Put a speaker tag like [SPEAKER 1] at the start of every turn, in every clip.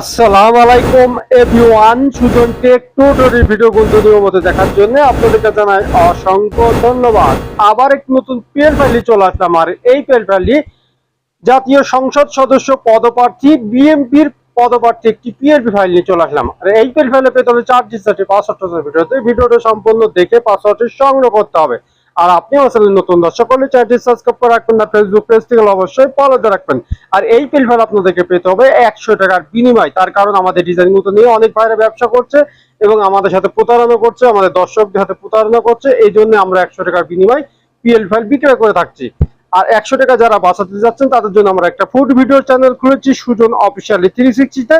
[SPEAKER 1] আসসালামু আলাইকুম everyone Sujon tech tutorial video continue মতো দেখার জন্য আপনাদেরকে জানাই অসংখ্য ধন্যবাদ। আবার এক নতুন পেল ফাইলে চলে আসলাম, আর এই পেল ফাইলটি জাতীয় সংসদ সদস্য পদপ্রার্থী বিএমপির পদপ্রার্থী একটি পিএলপি ফাইল নিয়ে চলে আসলাম। আর এই পেল ফাইলে পেতে হলে চার ডিজিটাল পাসওয়ার্ড ভিডিওতে ভিডিওটা সম্পূর্ণ দেখে পাসওয়ার্ডটি সংগ্রহ করতে হবে। আর আপনি চ্যানেলে নতুন দর্শক হলে চ্যানেলটি সাবস্ক্রাইব করে রাখবেন না ফেসবুক পেজ থেকে অবশ্যই ফলো দিয়ে রাখবেন। আর এই পেল ফাইল আপনাদেরকে পেতে হবে একশো টাকার বিনিময়। তার কারণ আমাদের ডিজাইন মতো নিয়ে অনেক ভাইরা ব্যবসা করছে এবং আমাদের সাথে প্রতারণা করছে, আমাদের দর্শকদের সাথে প্রতারণা করছে। এই জন্য আমরা একশো টাকার বিনিময় পিএল ফাইল বিক্রয় করে থাকছি। আর একশো টাকা যারা বাঁচাতে যাচ্ছেন, তাদের জন্য আমরা একটা ফুড ভিডিও চ্যানেল খুলেছি, সুজন অফিসিয়ালি থ্রি সিক্সটিতে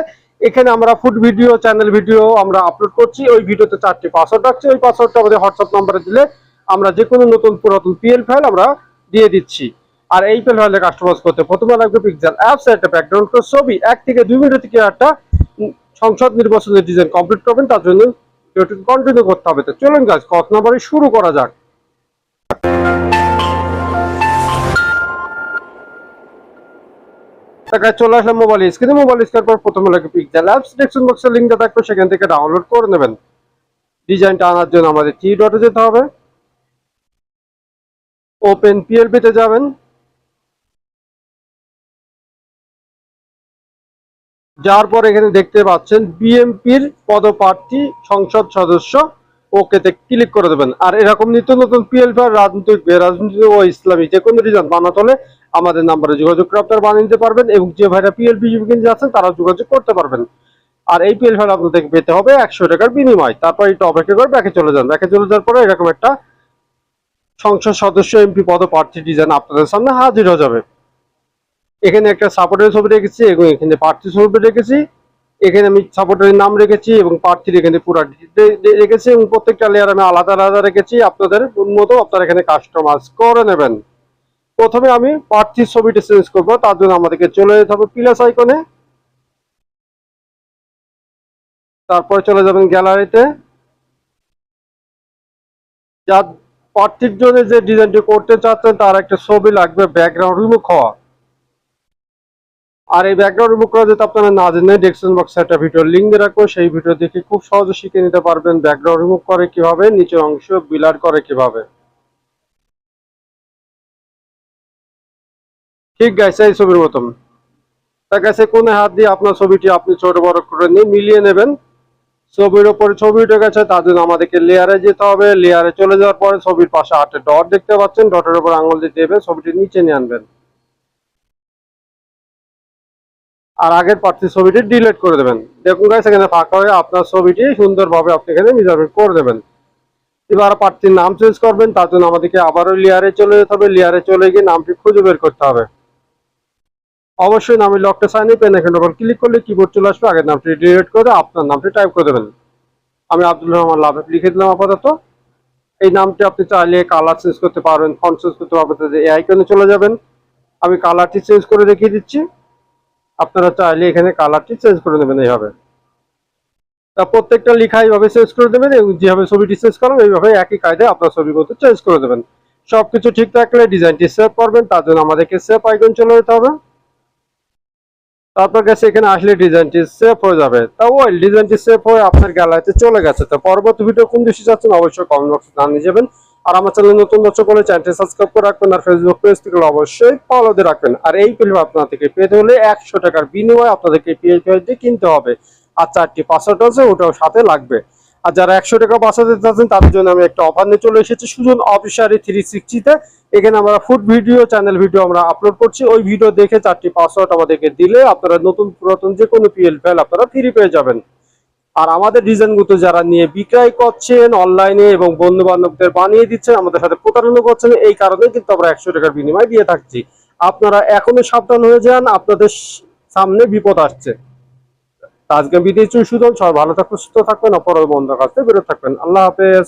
[SPEAKER 1] এখানে আমরা ফুড ভিডিও চ্যানেল ভিডিও আমরা আপলোড করছি। ওই ভিডিওতে চারটি পাসওয়ার্ড রাখছি। ওই পাসওয়ার্ডটা আমাদের হোয়াটসঅ্যাপ নাম্বারে দিলে আমরা যে কোনো নতুন পুরাতন পিএল ফাইল আমরা দিয়ে দিচ্ছি। আর এই পেল ফাইলে কাস্টমাইজ করতে প্রথমে লাগবে পিক্সেল অ্যাপস একটা ব্যাকগ্রাউন্ড ছবি, এক থেকে দুই মিনিট থেকে একটা সংসদ নির্বাচনের ডিজাইন কমপ্লিট করবেন, তার জন্য কন্টিনিউ করতে হবে। তো চলুন গাছ কত নম্বরে শুরু করা যাক। চলে আসলাম মোবাইল স্ক্রিনে মোবাইল স্ক্রিন পর প্রথমে লাগে পিক্সেল অ্যাপস ডেসক্রিপশন বক্সে লিঙ্কটা থাকবে, সেখান থেকে ডাউনলোড করে নেবেন। ডিজাইনটা আনার জন্য আমাদের টি ডটে যেতে হবে। ওপেন পিএলপি তে যাবেন। যার পর এখানে দেখতে পাচ্ছেন বিএমপির পদপ্রার্থী সংসদ সদস্য। ওকেতে ক্লিক করে দেবেন। আর এরকম নিত্য নতুন পিএলপি আর রাজনৈতিক রাজনৈতিক ও ইসলামী যে কোনো রিজন বানাতে হলে আমাদের নাম্বারে যোগাযোগ করে আপনারা বানিয়ে নিতে পারবেন এবং যে ভাইরা পিএলপি কিনতে যাচ্ছেন তারা যোগাযোগ করতে পারবেন। আর এই পিএল ফাইল আপনাদেরকে পেতে হবে একশো টাকার বিনিময়। তারপর এটা অপেক্ষা করে ব্যাকে চলে যান। ব্যাকে চলে যাওয়ার পরে এরকম একটা সংসদ সদস্য, এমপি পদপ্রার্থী ডিজাইন আপনাদের সামনে হাজির হয়ে যাবে। এখানে একটা সাপোর্টের ছবি রেখেছি এবং এখানে প্রার্থী ছবি রেখেছি। এখানে আমি সাপোর্টারের নাম রেখেছি এবং প্রার্থীর এখানে পুরো রেখেছি এবং প্রত্যেকটা লেয়ার আমি আলাদা আলাদা রেখেছি। আপনাদের মতো আপনারা এখানে কাস্টমাইজ করে নেবেন। প্রথমে আমি প্রার্থীর ছবিটা চেঞ্জ করব, তার জন্য আমাদেরকে চলে যেতে হবে প্লাস আইকনে তারপর চলে যাবেন গ্যালারিতে যার প্রার্থীর জন্য যে ডিজাইনটি করতে চাচ্ছেন, তার একটা ছবি লাগবে ব্যাকগ্রাউন্ড রিমুভ হওয়া। আর এই ব্যাকগ্রাউন্ড রিমুভ করা যেতে আপনারা না জেনে ডেসক্রিপশন বক্সে একটা ভিডিও লিঙ্ক দিয়ে রাখব, সেই ভিডিও দেখে খুব সহজে শিখে নিতে পারবেন ব্যাকগ্রাউন্ড রিমুভ করে কীভাবে, নিচের অংশ বিলার করে কীভাবে। ঠিক গাইছে এই ছবির মতন। তার কাছে কোন হাত দিয়ে আপনার ছবিটি আপনি ছোট বড় করে নিয়ে মিলিয়ে নেবেন। ছবির ওপরে ছবি উঠে গেছে, তার জন্য আমাদেরকে লেয়ারে যেতে হবে। লেয়ারে চলে যাওয়ার পরে ছবির পাশে আটে ডট দেখতে পাচ্ছেন। ডটের উপর আঙুল দিয়ে দেবে ছবিটি নিচে নিয়ে আনবেন। আর আগের প্রার্থী ছবিটি ডিলিট করে দেবেন। দেখুন গাইস এখানে ফাঁকা হয়ে আপনার ছবিটি সুন্দরভাবে আপনি এখানে মেজারমেন্ট করে দেবেন। এবার প্রার্থীর নাম চেঞ্জ করবেন, তার জন্য আমাদেরকে আবারও লেয়ারে চলে যেতে হবে। লেয়ারে চলে গিয়ে নামটি খুঁজে বের করতে হবে। অবশ্যই নামে লকটা সাইনে পেন এখানে ডবল ক্লিক করলে কিবোর্ড চলে আসবে, আগের নামটি ডিলিট করে, আপনার নামটি টাইপ করে দেবেন। আমি আব্দুল রহমান লাভ লিখে দিলাম আপাতত। এই নামটি আপনি চাইলে কালার চেঞ্জ করতে পারবেন ফন্ট চেঞ্জ করতে পারবেন এই আইকনে চলে যাবেন। আমি কালারটি চেঞ্জ করে দেখিয়ে দিচ্ছি। আপনারা চাইলে এখানে কালারটি চেঞ্জ করে নেবেন এইভাবে। তা প্রত্যেকটা লেখা এইভাবে চেঞ্জ করে দেবেন, এবং যেভাবে ছবিটি চেঞ্জ করেন এইভাবে একই কায়দায় আপনার ছবির মতো চেঞ্জ করে দেবেন। সবকিছু ঠিক থাকলে ডিজাইনটি সেভ করবেন, তার জন্য আমাদেরকে সেভ আইকন চলে যেতে হবে। তারপর কাছে এখানে আসলে ডিজাইনটি সেফ হয়ে যাবে। তা ওই ডিজাইনটি সেফ হয়ে আপনার গ্যালারিতে চলে গেছে। তো পরবর্তী ভিডিও কোন দেশে যাচ্ছেন অবশ্যই কমেন্ট বক্সে জানিয়ে যাবেন। আর আমার চ্যানেল নতুন দর্শক হলে চ্যানেলটি সাবস্ক্রাইব করে রাখবেন আর ফেসবুক পেজ থেকে অবশ্যই ফলো দিয়ে রাখবেন। আর এই ফিল্ম আপনার থেকে পেতে হলে একশো টাকার বিনিময়ে আপনাদেরকে পিএইচডি কিনতে হবে। আর চারটি পাসওয়ার্ড আছে, ওটাও সাথে লাগবে। আর যারা একশো টাকা বাঁচাতে চাচ্ছেন, তাদের জন্য আমি একটা অফার নিয়ে চলে এসেছি। সুজন অফিসারি থ্রি সিক্সটিতে এখানে আমরা ফুড ভিডিও চ্যানেল ভিডিও আমরা আপলোড করছি। ওই ভিডিও দেখে চারটি পাসওয়ার্ড আমাদেরকে দিলে আপনারা নতুন পুরাতন যে কোনো পিএল ফাইল আপনারা ফ্রি পেয়ে যাবেন। আর আমাদের ডিজাইনগুলো যারা নিয়ে বিক্রয় করছেন অনলাইনে এবং বন্ধু বান্ধবদের বানিয়ে দিচ্ছেন, আমাদের সাথে প্রতারণা করছেন, এই কারণে কিন্তু আমরা একশো টাকার বিনিময় দিয়ে থাকছি। আপনারা এখনই সাবধান হয়ে যান, আপনাদের সামনে বিপদ আসছে। আজকে বিদেশ সুদন সবাই ভালো থাকবেন, সুস্থ থাকবেন, অপরাধ বন্ধ কাছে বেরোতে থাকবেন। আল্লাহ হাফেজ।